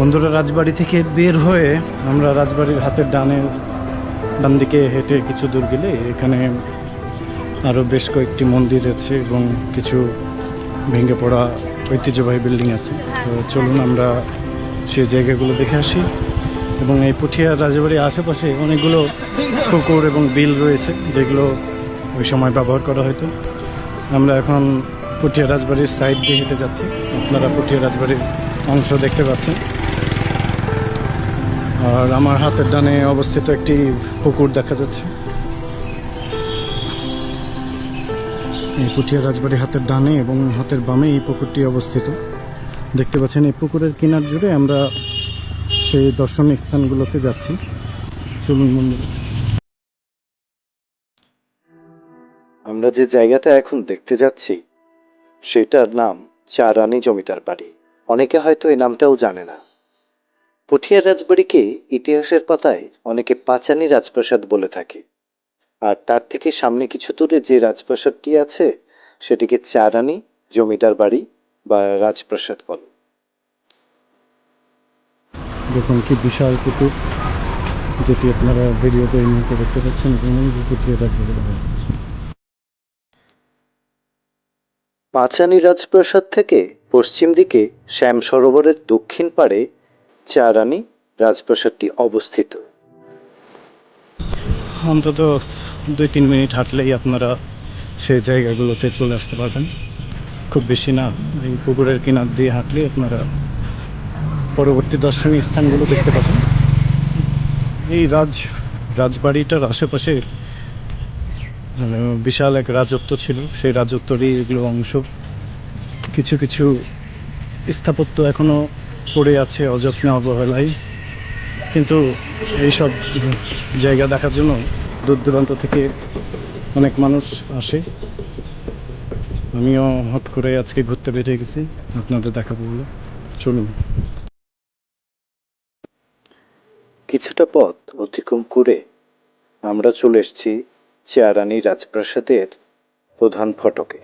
বন্ধুরা, রাজবাড়ি থেকে বের হয়ে আমরা রাজবাড়ির হাতের ডানের ডান দিকে হেঁটে কিছু দূর গেলে এখানে আরও বেশ কয়েকটি মন্দির আছে এবং কিছু ভেঙে পড়া ঐতিহ্যবাহী বিল্ডিং আছে। তো চলুন আমরা সেই জায়গাগুলো দেখে আসি এবং এই পুঠিয়া রাজবাড়ির আশেপাশে অনেকগুলো পুকুর এবং বিল রয়েছে যেগুলো ওই সময় ব্যবহার করা হতো। আমরা এখন পুঠিয়া রাজবাড়ির সাইড দিয়ে হেঁটে যাচ্ছি। আপনারা পুঠিয়া রাজবাড়ির অংশ দেখতে পাচ্ছেন। আর আমার হাতের ডানে অবস্থিত একটি পুকুর দেখা যাচ্ছে। এই পুঠিয়া রাজবাড়ি হাতের ডানে এবং হাতের বামে এই পুকুরটি অবস্থিত। দেখতে পাচ্ছেন, এই পুকুরের কিনার জুড়ে আমরা সেই দর্শনীয় স্থানগুলোতে যাচ্ছি। চলুন বন্ধুরা আমরা যে জায়গাটা এখন দেখতে যাচ্ছি, সেটার নাম চারানি জমিদার বাড়ি। অনেকে হয়তো এই নামটাও জানে না। পুঠিয়া রাজবাড়িকে ইতিহাসের পাতায় অনেকে পাঁচানি রাজপ্রাসাদ বলে থাকে। আর তার থেকে সামনে কিছু দূরে যে রাজপ্রাসাদটি আছে সেটিকে চারানি জমিদার বাড়ি বা রাজপ্রাসাদ বলে। দেখুন কি বিশাল পুকুর যেটি আপনারা ভিডিওতে এই মুহূর্তে দেখতে পাচ্ছেন পুকুরটি রাজবাড়ি পাঁচানি রাজপ্রাসাদ থেকে পশ্চিম দিকে শ্যাম সরোবরের দক্ষিণ পাড়ে চারানি রাজপ্রাসাদটি অবস্থিত। অন্তত দুই তিন মিনিট হাঁটলেই আপনারা সেই জায়গাগুলোতে চলে আসতে পারবেন। খুব বেশি না, এই পুকুরের কিনার দিয়ে হাঁটলেই আপনারা পরবর্তী দর্শনীয় স্থানগুলো দেখতে পাবেন। এই রাজ, রাজবাড়িটার আশেপাশে মানে বিশাল এক রাজত্ব ছিল। সেই রাজত্বরই এগুলো অংশ। কিছু কিছু স্থাপত্য এখনও পড়ে আছে অযত্নে অবহেলায়। কিন্তু এইসব জায়গা দেখার জন্য দূর দূরান্ত থেকে অনেক মানুষ আসে। আমিও হট করে আজকে ঘুরতে বেরিয়ে গেছি। আপনাদের দেখাবো বলে। চলুন। কিছুটা পথ অতিক্রম করে আমরা চলে এসেছি চেয়ারানি রাজপ্রাসাদের প্রধান ফটকে।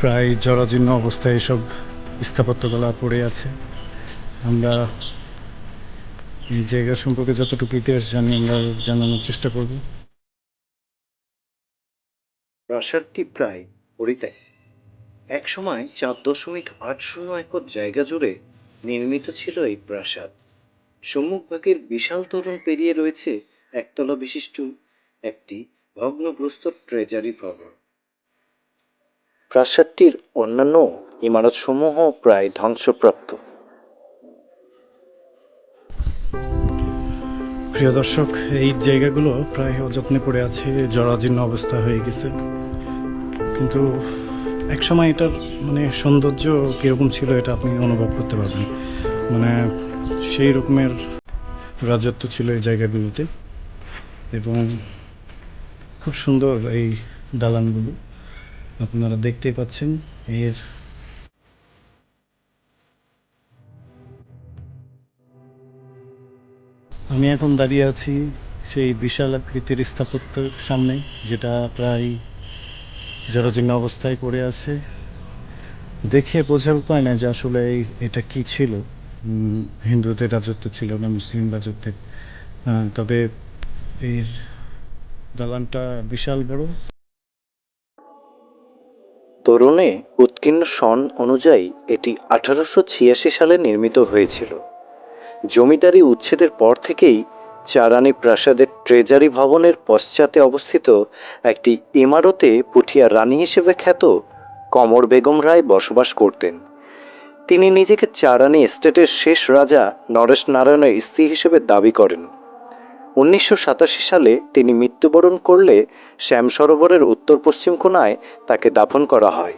প্রায় জরাজীর্ণ অবস্থায় এসব স্থাপত্যকলা পড়ে আছে। আমরা এই জায়গা সম্পর্কে যতটুকু ইতিহাস জানি, আমরা জানানোর চেষ্টা করব। প্রাসাদটি প্রায় পরিত্যক্ত এক সময় চার দশমিক আট শূন্য একর জায়গা জুড়ে নির্মিত ছিল এই প্রাসাদ। সম্মুখভাগের বিশাল তরুণ পেরিয়ে রয়েছে একতলা বিশিষ্ট একটি ভগ্নগ্রস্ত ট্রেজারি ভবন। প্রাসাদটির অন্যান্য ইমারতসমূহ প্রায় ধ্বংসপ্রাপ্ত। প্রিয় দর্শক, এই জায়গাগুলো প্রায় অযত্নে পড়ে আছে, জরাজীর্ণ অবস্থা হয়ে গেছে। কিন্তু একসময় এটার মানে সৌন্দর্য কীরকম ছিল এটা আপনি অনুভব করতে পারবেন। মানে সেই রকমের রাজত্ব ছিল এই জায়গাগুলোতে। এবং খুব সুন্দর এই দালানগুলো। আপনারা দেখতেই পাচ্ছেন এর আমি এখন দাঁড়িয়ে আছি সেই বিশাল আকৃতির স্থাপত্যের সামনে, যেটা প্রায় জরাজীর্ণ অবস্থায় পড়ে আছে। দেখে বোঝার উপায় না যে আসলে এটা কি ছিল। হিন্দুদের রাজত্ব ছিল না মুসলিম রাজত্বের। তবে এর দালানটা বিশাল বড়। তোরণে উৎকীর্ণ সন অনুযায়ী এটি আঠারোশো ছিয়াশি সালে নির্মিত হয়েছিল। জমিদারি উচ্ছেদের পর থেকেই চারানি প্রাসাদের ট্রেজারি ভবনের পশ্চাতে অবস্থিত একটি ইমারতে পুঠিয়া রানী হিসেবে খ্যাত কমর বেগম রায় বসবাস করতেন। তিনি নিজেকে চারানি এস্টেটের শেষ রাজা নরেশ নারায়ণের স্ত্রী হিসেবে দাবি করেন। উনিশশো সাতাশি সালে তিনি মৃত্যুবরণ করলে শ্যাম সরোবরের উত্তর পশ্চিম কোনায় তাকে দাফন করা হয়।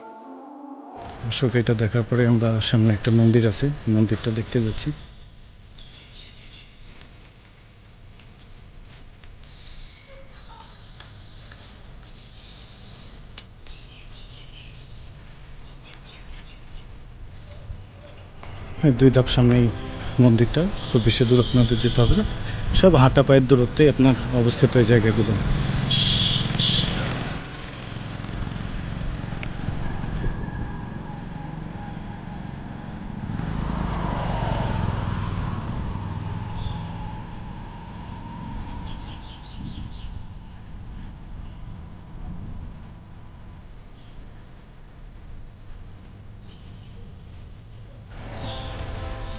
অশোক, এটা দেখার পরে আমরা সামনে একটা মন্দির আছে, মন্দিরটা দেখতে যাচ্ছি। দুই ধাপ সামনেই মন্দিরটা, খুব বেশি আপনাদের যেতে হবে না। সব হাঁটা পায়ের দূরত্বে আপনার অবস্থিত এই জায়গাগুলো।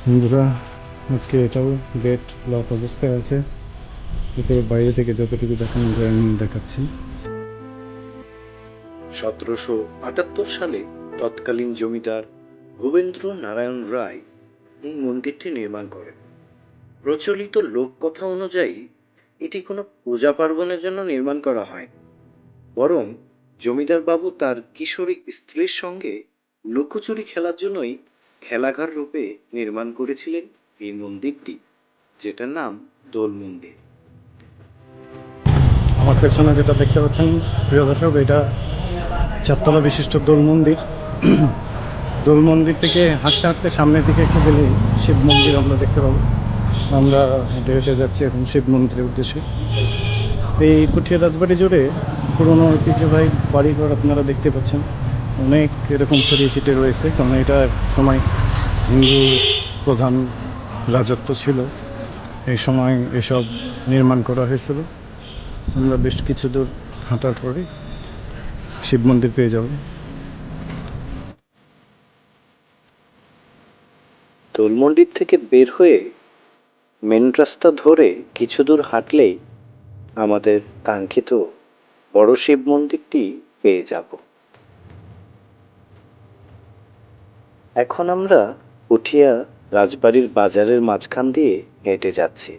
বন্ধুরা আজকে এটাও গেট লক অবস্থায় আছে। এতে বাইরে থেকে যতটুকু দেখানো যায় আমি দেখাচ্ছি। সতেরোশো আটাত্তর সালে তৎকালীন জমিদার ভূবেন্দ্র নারায়ণ রায় এই মন্দিরটি নির্মাণ করেন। প্রচলিত লোককথা অনুযায়ী, এটি কোনো পূজা পার্বণের জন্য নির্মাণ করা হয়। বরং জমিদার বাবু তার কিশোরী স্ত্রীর সঙ্গে লুকোচুরি খেলার জন্যই খেলাঘর রূপে নির্মাণ করেছিলেন। এই মন্দিরটি, যেটার নাম দোল মন্দির। আমার পেছনে যেটা দেখতে পাচ্ছেন, প্রিয় দর্শক, এটা চারতলা বিশিষ্ট দোল মন্দির। দোল মন্দির থেকে হাঁটতে হাঁটতে সামনের দিকে একটু গেলে শিব মন্দির আমরা দেখতে পাবো। আমরা হেঁটে হেঁটে যাচ্ছি এখন শিব মন্দিরের উদ্দেশ্যে। এই কুঠিয়া রাজবাড়ি জুড়ে পুরোনো ঐতিহ্যবাহী বাড়িঘর আপনারা দেখতে পাচ্ছেন। অনেক এরকম ছড়িয়ে ছিটে রয়েছে, কারণ এটা সময় হিন্দু প্রধান রাজত্ব ছিল। এই সময় এসব নির্মাণ করা হয়েছিল। আমরা বেশ কিছু দূর হাঁটার পরে শিব মন্দির পেয়ে যাব। দোল মন্দির থেকে বের হয়ে মেন রাস্তা ধরে কিছু দূর হাঁটলেই আমাদের কাঙ্ক্ষিত বড় শিব মন্দিরটি পেয়ে যাব। এখন আমরা উঠিয়া রাজবাড়ির বাজারের মাঝখান দিয়ে হেঁটে যাচ্ছি।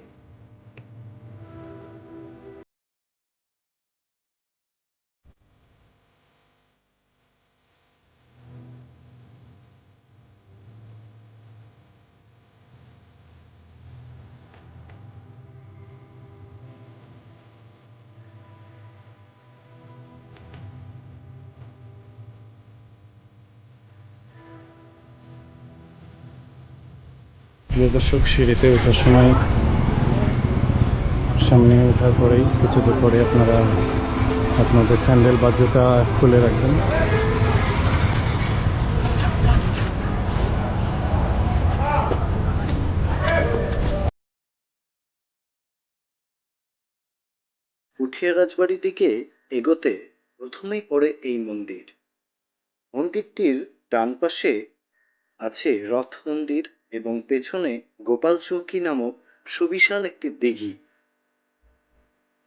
প্রিয় দর্শক, সিঁড়িতে ওঠার সময় সামনে ওঠার পরেই কিছু দূর পরে আপনারা আপনাদের স্যান্ডেল বা খুলে রাখবেন। উঠিয়া রাজবাড়ির দিকে এগোতে প্রথমেই পড়ে এই মন্দির। মন্দিরটির ডান পাশে আছে রথ মন্দির। এবং পেছনে গোপাল চৌকি নামক সুবিশাল একটি দিঘি।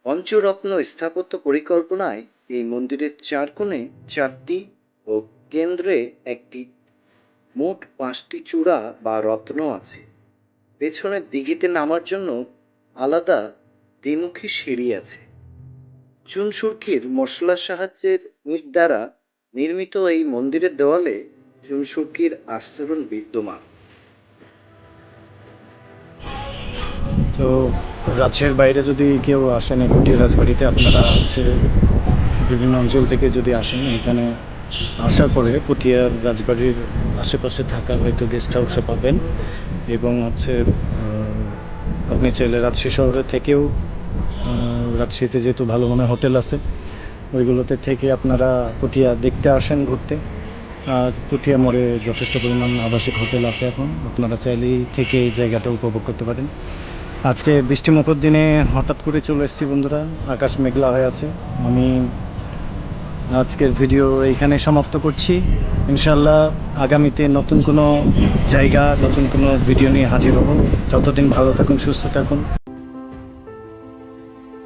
পঞ্চরত্ন স্থাপত্য পরিকল্পনায় এই মন্দিরের চার কোণে চারটি ও কেন্দ্রে একটি মোট পাঁচটি চূড়া বা রত্ন আছে। পেছনের দিঘিতে নামার জন্য আলাদা দ্বিমুখী সিঁড়ি আছে। চুনসুরকির মশলার সাহায্যের ইট দ্বারা নির্মিত এই মন্দিরের দেওয়ালে চুনসুরকির আস্তরণ বিদ্যমান। তো রাজ্যের বাইরে যদি কেউ আসেন এই কুটিয়া রাজবাড়িতে, আপনারা হচ্ছে বিভিন্ন অঞ্চল থেকে যদি আসেন, এখানে আসার পরে পুটিয়ার রাজবাড়ির আশেপাশে থাকা হয়তো গেস্ট হাউসে পাবেন এবং হচ্ছে আপনি চাইলে রাজশাহী শহরে থেকেও রাজশাহীতে যেহেতু ভালো মনে হোটেল আছে, ওইগুলোতে থেকে আপনারা পুটিয়া দেখতে আসেন ঘুরতে। আর পুটিয়া মোড়ে যথেষ্ট পরিমাণ আবাসিক হোটেল আছে এখন, আপনারা চাইলেই থেকে এই জায়গাটা উপভোগ করতে পারেন। আজকে বৃষ্টিমুখর দিনে হঠাৎ করে চলে এসেছি বন্ধুরা, আকাশ মেঘলা হয়ে আছে। আমি আজকের ভিডিও এইখানে সমাপ্ত করছি। ইনশাল্লাহ আগামীতে নতুন কোনো জায়গা, নতুন কোনো ভিডিও নিয়ে হাজির হব। যতদিন ভালো থাকুন, সুস্থ থাকুন।